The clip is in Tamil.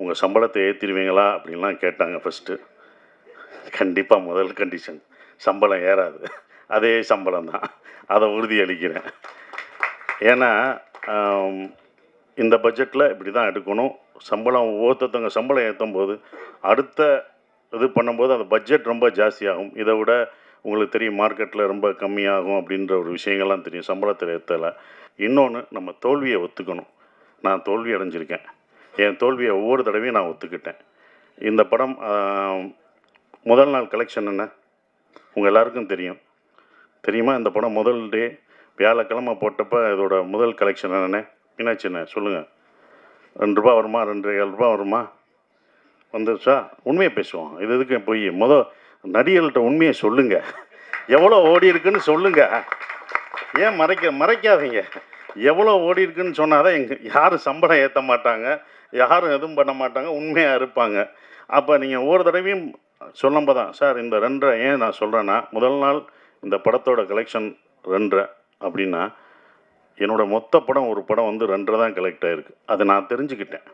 உங்கள் சம்பளத்தை ஏற்றிடுவீங்களா அப்படின்லாம் கேட்டாங்க ஃபஸ்ட்டு கண்டிப்பாக முதல் கண்டிஷன் சம்பளம் ஏறாது. அதே சம்பளம் தான் அதை உறுதி அளிக்கிறேன் ஏன்னா இந்த பட்ஜெட்டில் இப்படி தான் எடுக்கணும். சம்பளம் ஒவ்வொருத்தவங்க சம்பளம் ஏற்றும் போது அடுத்த இது பண்ணும்போது அந்த பட்ஜெட் ரொம்ப ஜாஸ்தியாகும். இதை விட உங்களுக்கு தெரியும் மார்க்கெட்டில் ரொம்ப கம்மியாகும் அப்படின்ற ஒரு விஷயங்கள்லாம் தெரியும். சம்பளத்தில் ஏற்றலை இன்னொன்று நம்ம தோல்வியை ஒத்துக்கணும். நான் தோல்வி அடைஞ்சிருக்கேன். என் தோல்வியை ஒவ்வொரு தடவையும் நான் ஒத்துக்கிட்டேன். இந்த படம் முதல் நாள் கலெக்ஷன் என்ன? உங்கள் எல்லாருக்கும் தெரியும். தெரியுமா? இந்த படம் முதல் டே வியாழக்கிழமை போட்டப்ப இதோட முதல் கலெக்ஷன் என்னென்ன? மீனாட்சிண்ணே சொல்லுங்கள் ரெண்டு ரூபா வருமா? ரெண்டு ஏழு ரூபா வருமா? வந்துருச்சா? உண்மையை பேசுவோம். இது எதுக்கு போய் முத நடிகர்கள்ட்ட உண்மையை சொல்லுங்கள் எவ்வளோ ஓடி இருக்குன்னு சொல்லுங்கள் ஏன் மறைக்க மறைக்காதீங்க. எவ்வளோ ஓடி இருக்குன்னு சொன்னால் தான் எங்கள் யாரும் சம்பளம் ஏற்ற மாட்டாங்க யாரும் எதுவும் பண்ண மாட்டாங்க உண்மையாக இருப்பாங்க. அப்போ நீங்கள் ஒவ்வொரு தடவையும் சொல்லும்போது தான் சார் இந்த ரெண்டரை ஏன் நான் சொல்கிறேன்னா முதல் நாள் இந்த படத்தோட கலெக்ஷன் ரெண்டரை அப்படின்னா என்னோட மொத்த படம் ஒரு படம் வந்து ரெண்டரை தான் கலெக்ட் ஆகிருக்கு அதை நான் தெரிஞ்சுக்கிட்டேன்.